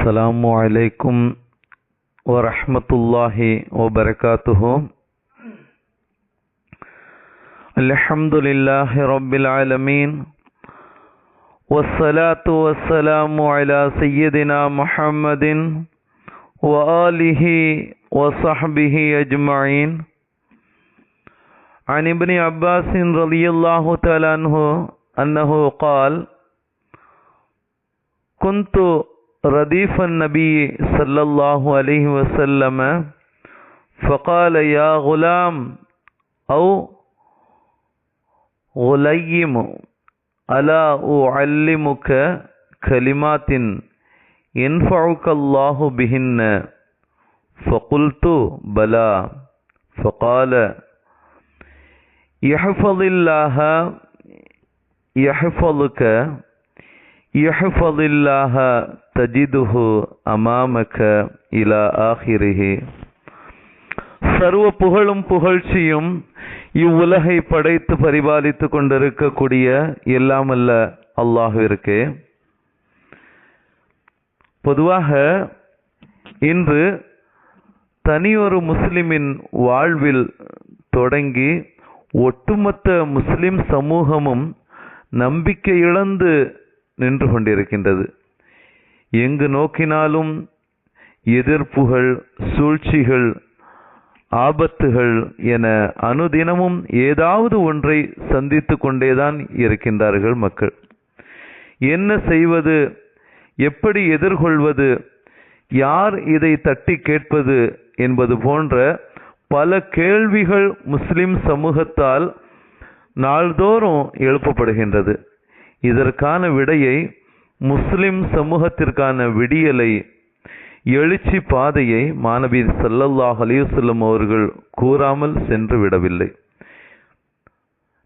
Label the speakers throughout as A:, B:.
A: السلام عليكم ورحمة الله وبركاته. الحمد لله رب العالمين والصلاة والسلام على سيدنا محمد وآله وصحبه أجمعين. عن ابن عباس رضي الله تعالى عنه أنه قال كنت رديف النبي صلى الله عليه وسلم فقال يا غلام أو غليم ألا أعلمك كلمات ينفعك الله بهن؟ فقلت بلى. فقال يحفظ الله يحفظك يحفظ الله தஜிதுஹு அமாமக இலா ஆஹிரிஹி. சர்வ புகழும் புகழ்ச்சியும் இவ்வுலகை படைத்து பரிபாலித்து கொண்டிருக்கக்கூடிய எல்லாமல்ல அல்லாஹிற்கு பொதுவாக இன்று தனியொரு முஸ்லிமின் வாழ்வில் தொடங்கி ஒட்டுமொத்த முஸ்லிம் சமூகமும் நம்பிக்கை இழந்து நின்று கொண்டிருக்கின்றது. எங்கு நோக்கினாலும் எதிர்ப்புகள் சூழ்ச்சிகள் ஆபத்துகள் என அனுதினமும் ஏதாவது ஒன்றை சந்தித்து கொண்டேதான் இருக்கின்றார்கள் மக்கள். என்ன செய்வது? எப்படி எதிர்கொள்வது? யார் இதை தட்டி கேட்பது? என்பது போன்ற பல கேள்விகள் முஸ்லிம் சமூகத்தால் நாள்தோறும் எழுப்பப்படுகின்றது. இதற்கான விடையை முஸ்லிம் சமூகத்திற்கான விடியலை எழுச்சி பாதையை மாணவி சல்லல்லாஹ் அலிவசல்லம் அவர்கள் கூறாமல் சென்று விடவில்லை.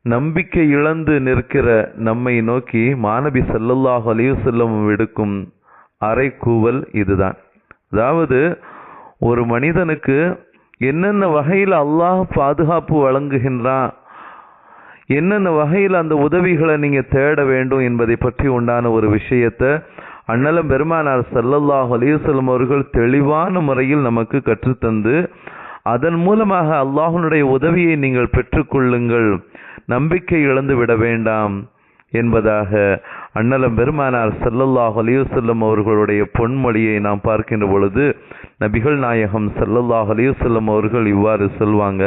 A: நம்பிக்கை இழந்து நிற்கிற நம்மை நோக்கி மாணவி சல்லல்லாஹ் அலிவசல்லம் விடுக்கும் அறைக்கூவல் கூவல் இதுதான். அதாவது ஒரு மனிதனுக்கு என்னென்ன வகையில் அல்லாஹ் பாதுகாப்பு வழங்குகின்றான் என்னென்ன வகையில் அந்த உதவிகளை நீங்கள் தேட வேண்டும் என்பதை பற்றி உண்டான ஒரு விஷயத்தை அண்ணலம் பெருமானார் சல்லல்லாஹ் அலிவசல்லம் அவர்கள் தெளிவான முறையில் நமக்கு கற்றுத்தந்து அதன் மூலமாக அல்லாஹனுடைய உதவியை நீங்கள் பெற்றுக்கொள்ளுங்கள் நம்பிக்கை இழந்து விட வேண்டாம் என்பதாக அண்ணலம் பெருமானார் சல்லல்லாஹ் அலிவசல்லம் அவர்களுடைய பொன்மொழியை நாம் பார்க்கின்ற பொழுது நபிகள் நாயகம் சல்லல்லாஹ் அலிவசல்லம் அவர்கள் இவ்வாறு சொல்வாங்க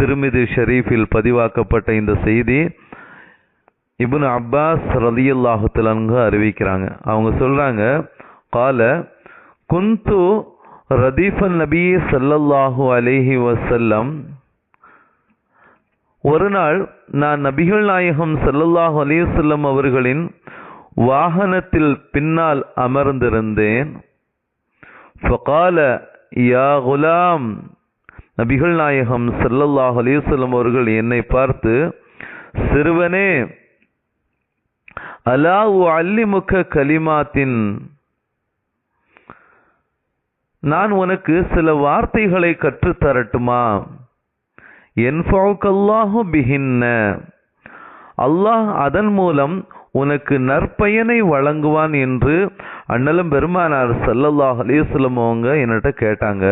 A: திருமிதி ஷரீஃபில் பதிவாக்கப்பட்ட இந்த செய்தி இபுன் அப்பாஸ் ரலியல்லாஹு அறிவிக்கிறாங்க. அவங்க சொல்றாங்க கால குந்து ரதீஃபன் நபி சல்லல்லாஹு அலேஹி வசல்லம் ஒரு நாள் நான் நபிகள் நாயகம் சல்லல்லாஹு அலிவசல்லம் அவர்களின் வாகனத்தில் பின்னால் அமர்ந்திருந்தேன். ஃபகால யா குலாம் நபிகள் நாயகம் செல்லல்லாஹ் அலிசல்லம் அவர்கள் என்னை பார்த்து சிறுவனே அலா அல்லிமுக கலிமாத்தின் நான் உனக்கு சில வார்த்தைகளை கற்றுத்தரட்டுமா என்பவுக்கல்லாஹு பிகின்ன அல்லாஹ் அதன் மூலம் உனக்கு நற்பயனை வழங்குவான் என்று அண்ணலும் பெருமானார் சல்லல்லாஹ் அலிஸ்லம் அவங்க என்கிட்ட கேட்டாங்க.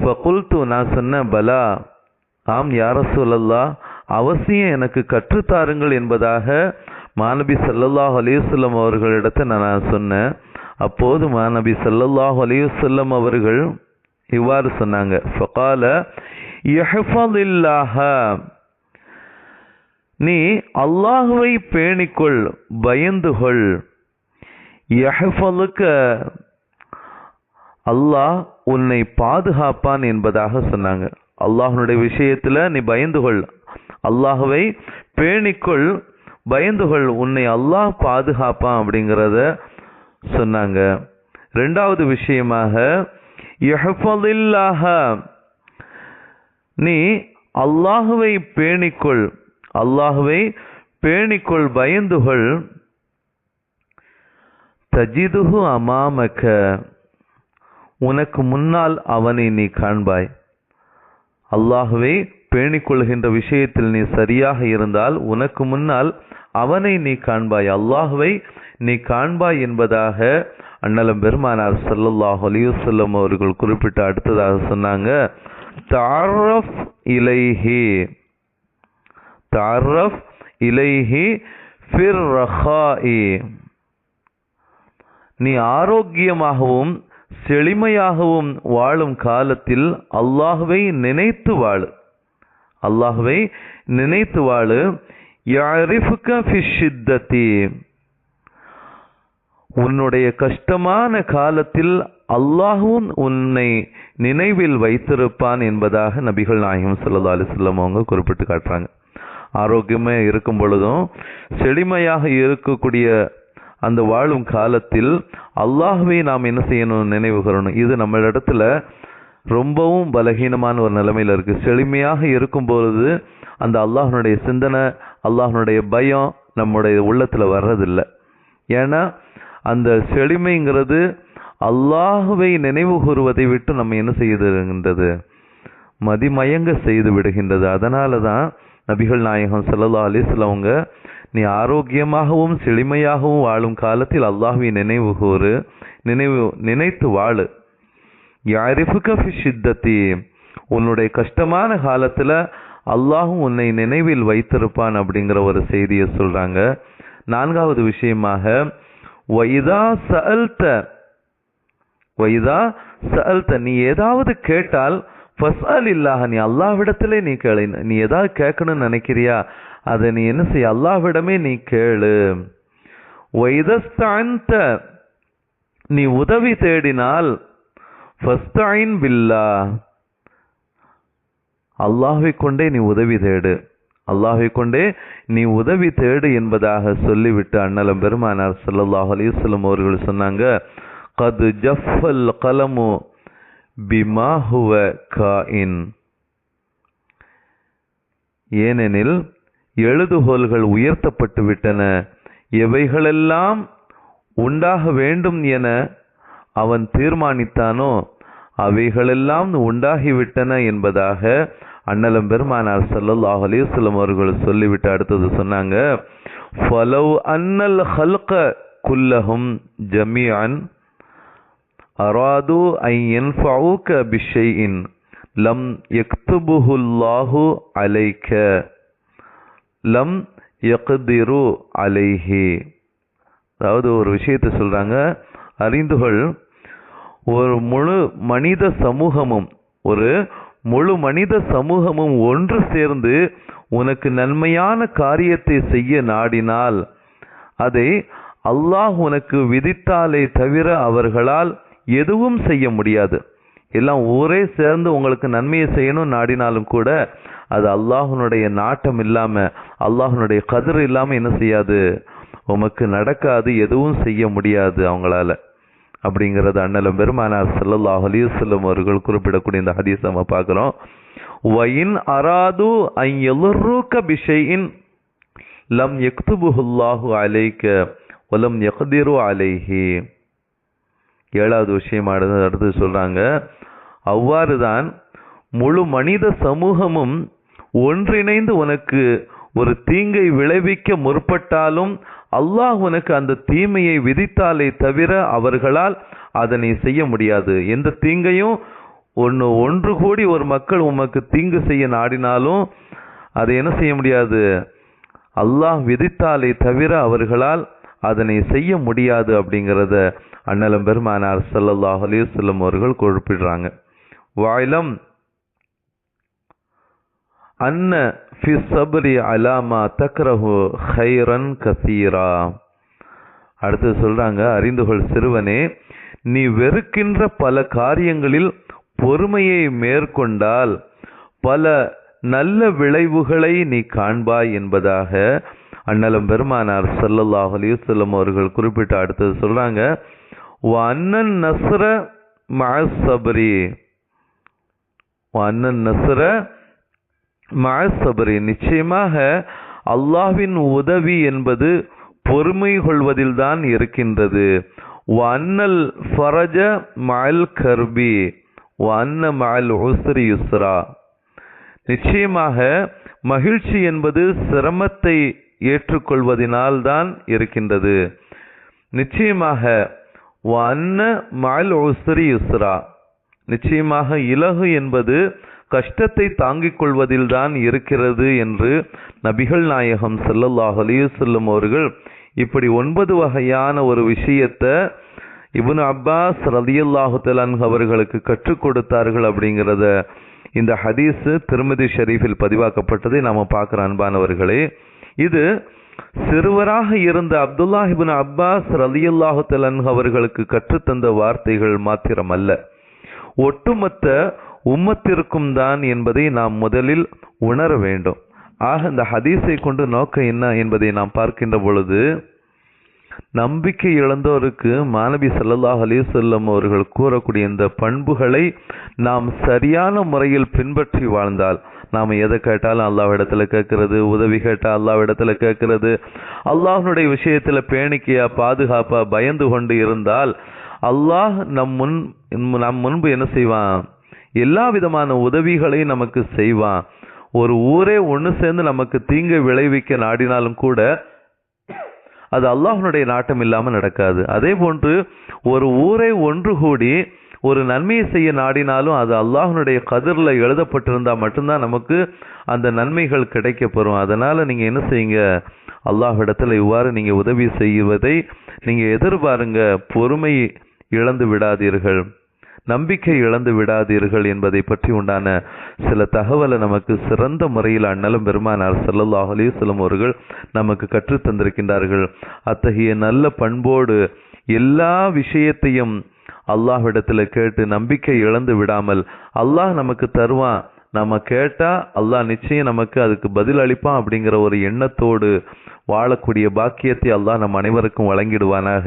A: ஃபகுல்து நான் சொன்னேன் பலா ஆம் யார சொல்லல்லா அவசியம் எனக்கு கற்றுத்தாருங்கள் என்பதாக மாநபி சல்லல்லாஹ் அலையுசல்லம் அவர்களிடத்தை நான் சொன்னேன். அப்போது மாநபி சல்லல்லாஹ் அலையுசல்லம் அவர்கள் இவ்வாறு சொன்னாங்க. ஃபகால யஹ்ஃபதில்லாஹ நீ அல்லாஹுவை பேணிக்கொள் பயந்துகொள் யஹ்ஃபலுக்க அல்லாஹ் உன்னை பாதுகாப்பான் என்பதாக சொன்னாங்க. அல்லாஹனுடைய விஷயத்துல நீ பயந்து கொள். அல்லாஹுவை பேணிக்கொள். பயந்துகொள் உன்னை அல்லாஹ் பாதுகாப்பான் அப்படிங்கிறத சொன்னாங்க. ரெண்டாவது விஷயமாக நீ அல்லாஹுவை பேணிக்கொள். அல்லாஹுவை பேணிக்கொள். பயந்துகொள் தஜிதுகு அமாமக்க உனக்கு முன்னால் அவனை நீ காண்பாய். அல்லாஹுவை பேணிக்கொள்கின்ற விஷயத்தில் நீ சரியாக இருந்தால் உனக்கு முன்னால் அவனை நீ காண்பாய். அல்லாஹுவை நீ காண்பாய் என்பதாக அண்ணலம் பெருமானார் சல்லுல்லாஹ் அலைஹி அவர்கள் குறிப்பிட்டு அடுத்ததாக சொன்னாங்க. தாரஃப் இலைஹி தாரஃப் இலைஹி ஃபிர் நீ ஆரோக்கியமாகவும் செழிமையாகவும் வாழும் காலத்தில் அல்லாஹ்வை நினைத்து வாழு. அல்லாஹுவை நினைத்து வாழு. யஅரிஃபுக ஃபிஷித்தி உன்னுடைய கஷ்டமான காலத்தில் அல்லாஹும் உன்னை நினைவில் வைத்திருப்பான் என்பதாக நபிகள் நாயகம் சல்லா அலைஹி அவங்க குறிப்பிட்டு காட்டுறாங்க. ஆரோக்கியமாக இருக்கும் பொழுதும் செழிமையாக இருக்கக்கூடிய அந்த வாழும் காலத்தில் அல்லாஹுவை நாம் என்ன செய்யணும் நினைவு கூறணும்? இது நம்ம இடத்துல ரொம்பவும் பலகீனமான ஒரு நிலைமையில் இருக்குது செழுமையாக இருக்கும் பொழுது அந்த அல்லாஹனுடைய சிந்தனை அல்லாஹனுடைய பயம் நம்முடைய உள்ளத்தில் வர்றதில்லை. ஏன்னா அந்த செழுமைங்கிறது அல்லாஹுவை நினைவு கூறுவதை விட்டு நம்ம என்ன செய்துகின்றது மதிமயங்க செய்து விடுகின்றது. அதனால தான் நபிகள் நாயகம் சல்லா அலைஹி அவங்க நீ ஆரோக்கியமாகவும் செழுமையாகவும் வாழும் காலத்தில் அல்லாஹுவை நினைவு கூறு நினைவு நினைத்து வாழு யாரிஃபுகஃபி சித்தத்தி உன்னுடைய கஷ்டமான காலத்துல அல்லாஹும் உன்னை நினைவில் வைத்திருப்பான் அப்படிங்கிற ஒரு செய்தியை சொல்றாங்க நான்காவது விஷயமாக வைதா சல்த வைதா சல்த நீ ஏதாவது கேட்டால் ஃபஸ்அல் இல்லாஹ நீ அல்லாஹ்விடத்திலே நீ கேளு நீ ஏதாவது கேட்கணும்னு நினைக்கிறியா அதை நீ என்ன செய்ய அல்லாஹ்விடமே நீ கேளு. வைதஸ்தாந்த நீ உதவி தேடினால் ஃபஸ்தைன் பில்லா. அல்லாஹை கொண்டே நீ உதவி தேடு. அல்லாஹை கொண்டே நீ உதவி தேடு என்பதாக சொல்லிவிட்டு அண்ணலம் பெருமானார் சல்லாஹ் அலிஸ்லம் அவர்கள் சொன்னாங்க கது ஜஃபல் கலமு பிமாஹுவ காயின் ஏனெனில் எழுதுகோல்கள் உயர்த்தப்பட்டு விட்டன. எவைகளெல்லாம் உண்டாக வேண்டும் என அவன் தீர்மானித்தானோ அவைகளெல்லாம் உண்டாகிவிட்டன என்பதாக அண்ணலம் பெருமானார் சல்லல்லாஹ் அலிஸ்லம் அவர்கள் சொல்லிவிட்டு அடுத்தது சொன்னாங்க ஃபலவ் அன்னல் ஹல்க குல்லஹும் ஜமியான் அராது ஐ யன்ஃபஊக பிஷைஇன் லம் எக்துபுஹுல்லாஹு அலைக்க லம் யக்திரு அலைஹி. அதாவது ஒரு விஷயத்தை சொல்கிறாங்க அறிந்துகள் ஒரு முழு மனித சமூகமும் ஒரு முழு மனித சமூகமும் ஒன்று சேர்ந்து உனக்கு நன்மையான காரியத்தை செய்ய நாடினால் அதை அல்லாஹ் உனக்கு விதித்தாலே தவிர அவர்களால் எதுவும் செய்ய முடியாது. எல்லாம் ஊரே சேர்ந்து உங்களுக்கு நன்மையை செய்யணும் நாடினாலும் கூட அது அல்லாஹனுடைய நாட்டம் இல்லாமல் அல்லாஹனுடைய கதிர் இல்லாமல் என்ன செய்யாது? உமக்கு நடக்காது எதுவும் செய்ய முடியாது அவங்களால. அப்படிங்கிறது அண்ணலும் பெருமானார் ஸல்லல்லாஹு அலிசல்லம் அவர்கள் குறிப்பிடக்கூடிய இந்த ஹதீஸ் நம்ம பார்க்குறோம். வயின் அராது ஐ யலுர்ருக பிஷைஇன் லம் எக்துபுல்லாஹு அலைக்க வலம் எக்திரு அலைஹி. ஏழாவது விஷயமானது அடுத்து சொல்கிறாங்க அவ்வாறுதான் முழு மனித சமூகமும் ஒன்றிணைந்து உனக்கு ஒரு தீங்கை விளைவிக்க முற்பட்டாலும் அல்லாஹ் உனக்கு அந்த தீமையை விதித்தாலே தவிர அவர்களால் அதனை செய்ய முடியாது. எந்த தீங்கையும் ஒன்று ஒன்று கூடி ஒரு மக்கள் உமக்கு தீங்கு செய்ய நாடினாலும் அதை என்ன செய்ய முடியாது? அல்லாஹ் விதித்தாலே தவிர அவர்களால் அதனை செய்ய முடியாது அப்படிங்கிறத அண்ணலம் பெருமானார் ஸல்லல்லாஹு அலைஹி அவர்கள் குறிப்பிடுறாங்க. வாயிலம். அன்ன ஃபி சபரி அலாமா தக்ரஹு ஹைரன் கசீரா. அடுத்து சொல்றாங்க அறிந்துகொள் சிறுவனே நீ வெறுக்கின்ற பல காரியங்களில் பொறுமையை மேற்கொண்டால் பல நல்ல விளைவுகளை நீ காண்பாய் என்பதாக அண்ணலம் பெருமானார் சல்லல்லாஹ் அலிசல்லம் அவர்கள் குறிப்பிட்டு அடுத்தது சொல்றாங்க அண்ணன் நஸ்ர மசபரி சப்ரி நசுர நஸ்ர நிச்சயமாக அல்லாஹ்வின் உதவி என்பது பொறுமை கொள்வதில்தான் இருக்கின்றது. வன்னல் ஃபரஜ மஅல் கர்பி வன்ன மஅல் உஸ்ரி யுஸ்ரா நிச்சயமாக மகிழ்ச்சி என்பது சிரமத்தை ஏற்றுக்கொள்வதினால் தான் இருக்கின்றது. நிச்சயமாக வன்ன மல் உஸ்ரி யுஸ்ரா நிச்சயமாக இலகு என்பது கஷ்டத்தை தாங்கிக் கொள்வதில்தான் இருக்கிறது என்று நபிகள் நாயகம் செல்லல்லாஹ் அலியுசல்லம் அவர்கள் இப்படி ஒன்பது வகையான ஒரு விஷயத்தை இபுன் அப்பாஸ் ரலியல்லாஹு தலான் அவர்களுக்கு கற்றுக் கொடுத்தார்கள் அப்படிங்கிறத இந்த ஹதீஸு திருமதி ஷெரீஃபில் பதிவாக்கப்பட்டதை நாம் பார்க்குற அன்பானவர்களே. இது சிறுவராக இருந்த அப்துல்லாஹிபின் அப்பாஸ் ரலியுல்லாஹு தஆலா அவர்களுக்கு கற்றுத்தந்த வார்த்தைகள் மாத்திரமல்ல. ஒட்டுமொத்த உம்மத்திற்கும் தான் என்பதை நாம் முதலில் உணர வேண்டும். ஆக இந்த ஹதீஸை கொண்டு நோக்கம் என்ன என்பதை நாம் பார்க்கின்ற பொழுது நம்பிக்கை இழந்தோருக்கு மாணவி ஸல்லல்லாஹு அலி சொல்லம் அவர்கள் கூறக்கூடிய இந்த பண்புகளை நாம் சரியான முறையில் பின்பற்றி வாழ்ந்தால் நாம் எதை கேட்டாலும் அல்லாஹ்விடத்துல கேட்கறது உதவி கேட்டால் அல்லாஹ்விடத்துல கேட்கறது. அல்லாஹ்னுடைய விஷயத்துல பேணிக்கையா பாதுகாப்பாக பயந்து கொண்டு இருந்தால் அல்லாஹ் நம் முன் நம் முன்பு என்ன செய்வான்? எல்லா விதமான உதவிகளையும் நமக்கு செய்வான். ஒரு ஊரே ஒன்று சேர்ந்து நமக்கு தீங்கு விளைவிக்க நாடினாலும் கூட அது அல்லாஹனுடைய நாட்டம் இல்லாமல் நடக்காது. அதே போன்று ஒரு ஊரை ஒன்று கூடி ஒரு நன்மையை செய்ய நாடினாலும் அது அல்லாஹனுடைய கதிரில் எழுதப்பட்டிருந்தால் மட்டும்தான் நமக்கு அந்த நன்மைகள் கிடைக்க பெறும் நீங்கள் என்ன செய்யுங்க? அல்லாஹ்விடத்துல இவ்வாறு நீங்கள் உதவி செய்வதை நீங்கள் எதிர்பாருங்க. பொறுமை இழந்து விடாதீர்கள். நம்பிக்கை இழந்து விடாதீர்கள் என்பதை பற்றி உண்டான சில தகவலை நமக்கு சிறந்த முறையில் அண்ணலும் பெருமானார் ஸல்லல்லாஹு அலைஹி அவர்கள் நமக்கு கற்றுத் தந்திருக்கின்றார்கள். அத்தகைய நல்ல பண்போடு எல்லா விஷயத்தையும் அல்லாஹ்விடத்தில் கேட்டு நம்பிக்கை இழந்து விடாமல் அல்லாஹ் நமக்கு தருவான். நம்ம கேட்டால் அல்லாஹ் நிச்சயம் நமக்கு அதுக்கு பதில் அளிப்பான் அப்படிங்கிற ஒரு எண்ணத்தோடு வாழக்கூடிய பாக்கியத்தை அல்லாஹ் நம் அனைவருக்கும் வழங்கிடுவானாக.